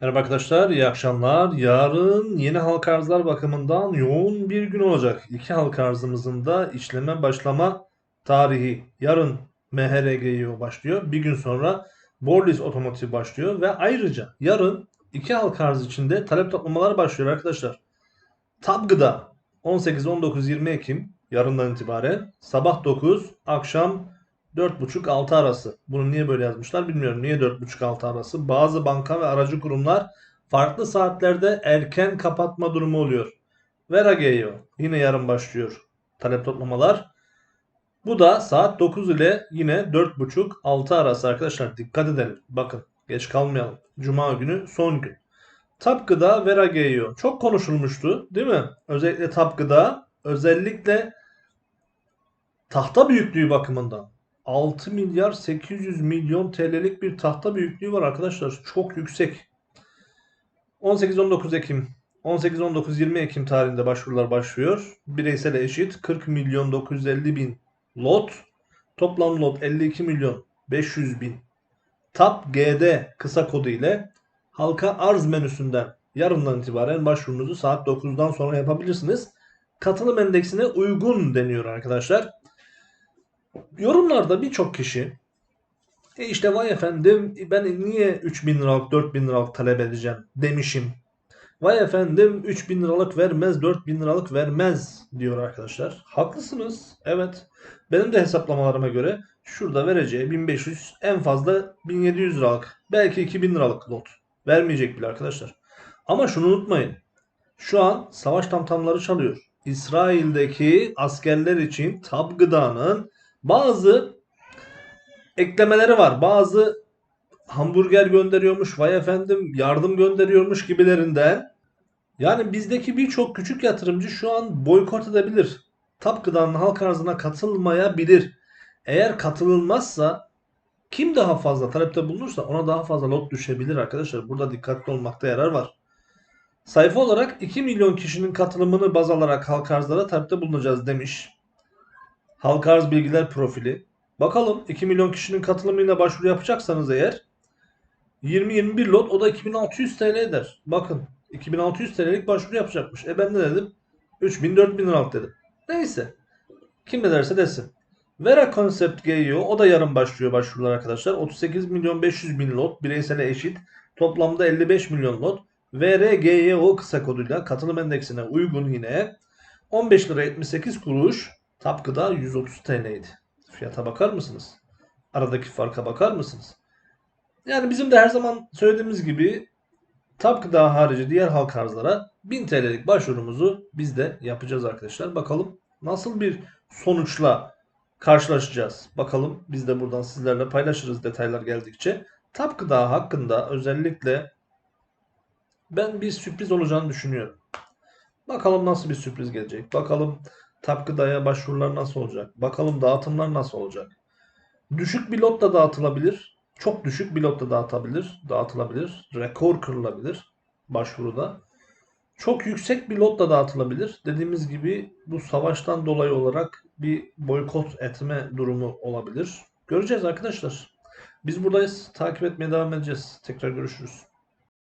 Merhaba arkadaşlar, iyi akşamlar. Yarın yeni halka arzlar bakımından yoğun bir gün olacak. İki halka arzımızın da işleme başlama tarihi. Yarın MHRGO başlıyor. Bir gün sonra Borlis Otomotiv başlıyor. Ve ayrıca yarın iki halka arz içinde talep toplamalar başlıyor arkadaşlar. Tabgıda 18-19-20 Ekim yarından itibaren sabah 9, akşam 4.30-6 arası. Bunu niye böyle yazmışlar bilmiyorum. Niye 4.30-6 arası? Bazı banka ve aracı kurumlar farklı saatlerde erken kapatma durumu oluyor. Vera geliyor. Yine yarın başlıyor talep toplamalar. Bu da saat 9 ile yine 4.30-6 arası arkadaşlar. Dikkat edelim. Bakın geç kalmayalım. Cuma günü son gün. Tapgıda Vera geliyor. Çok konuşulmuştu değil mi? Özellikle Tapgıda özellikle tahta büyüklüğü bakımından 6 milyar 800 milyon TL'lik bir tahta büyüklüğü var arkadaşlar. Çok yüksek. 18-19 Ekim 18-19-20 Ekim tarihinde başvurular başlıyor. Bireysel eşit 40 milyon 950 bin lot. Toplam lot 52 milyon 500 bin. TAP GD kısa kodu ile halka arz menüsünden yarından itibaren başvurunuzu saat 9'dan sonra yapabilirsiniz. Katılım endeksine uygun deniyor arkadaşlar. Yorumlarda birçok kişi e işte vay efendim ben niye 3000 liralık 4000 liralık talep edeceğim demişim. Vay efendim 3000 liralık vermez 4000 liralık vermez diyor arkadaşlar. Haklısınız. Evet. Benim de hesaplamalarıma göre şurada vereceği 1500 en fazla 1700 liralık belki 2000 liralık lot. Vermeyecek bile arkadaşlar. Ama şunu unutmayın. Şu an savaş tamtamları çalıyor. İsrail'deki askerler için tab gıdanın bazı eklemeleri var. Bazı hamburger gönderiyormuş, vay efendim yardım gönderiyormuş gibilerinden. Yani bizdeki birçok küçük yatırımcı şu an boykot edebilir. Tap gıdanın halk arzına katılmayabilir. Eğer katılılmazsa kim daha fazla talepte bulunursa ona daha fazla lot düşebilir arkadaşlar. Burada dikkatli olmakta yarar var. Sayfa olarak 2 milyon kişinin katılımını baz alarak halk arzlara talepte bulunacağız demiş. Halk arz bilgiler profili. Bakalım 2 milyon kişinin katılımıyla başvuru yapacaksanız eğer 20-21 lot o da 2600 TL eder. Bakın 2600 TL'lik başvuru yapacakmış. E ben ne dedim? 3000-4000 liralık dedim. Neyse. Kim ne derse desin. Vera Concept GEO o da yarın başlıyor başvurular arkadaşlar. 38 milyon 500 bin lot bireysele eşit. Toplamda 55 milyon lot. VRGEO kısa koduyla katılım endeksine uygun yine 15 lira 78 kuruş Tapkı'da 130 TL'ydi. Fiyata bakar mısınız? Aradaki farka bakar mısınız? Yani bizim de her zaman söylediğimiz gibi Tapkı'da harici diğer halk arzlara 1000 TL'lik başvurumuzu biz de yapacağız arkadaşlar. Bakalım nasıl bir sonuçla karşılaşacağız. Bakalım biz de buradan sizlerle paylaşırız detaylar geldikçe. Tapkıda hakkında özellikle ben bir sürpriz olacağını düşünüyorum. Bakalım nasıl bir sürpriz gelecek. Bakalım Tapgıda'ya başvurular nasıl olacak? Bakalım dağıtımlar nasıl olacak? Düşük bir lot da dağıtılabilir. Çok düşük bir lot da dağıtabilir, dağıtılabilir. Rekor kırılabilir başvuruda. Çok yüksek bir lot da dağıtılabilir. Dediğimiz gibi bu savaştan dolayı olarak bir boykot etme durumu olabilir. Göreceğiz arkadaşlar. Biz buradayız. Takip etmeye devam edeceğiz. Tekrar görüşürüz.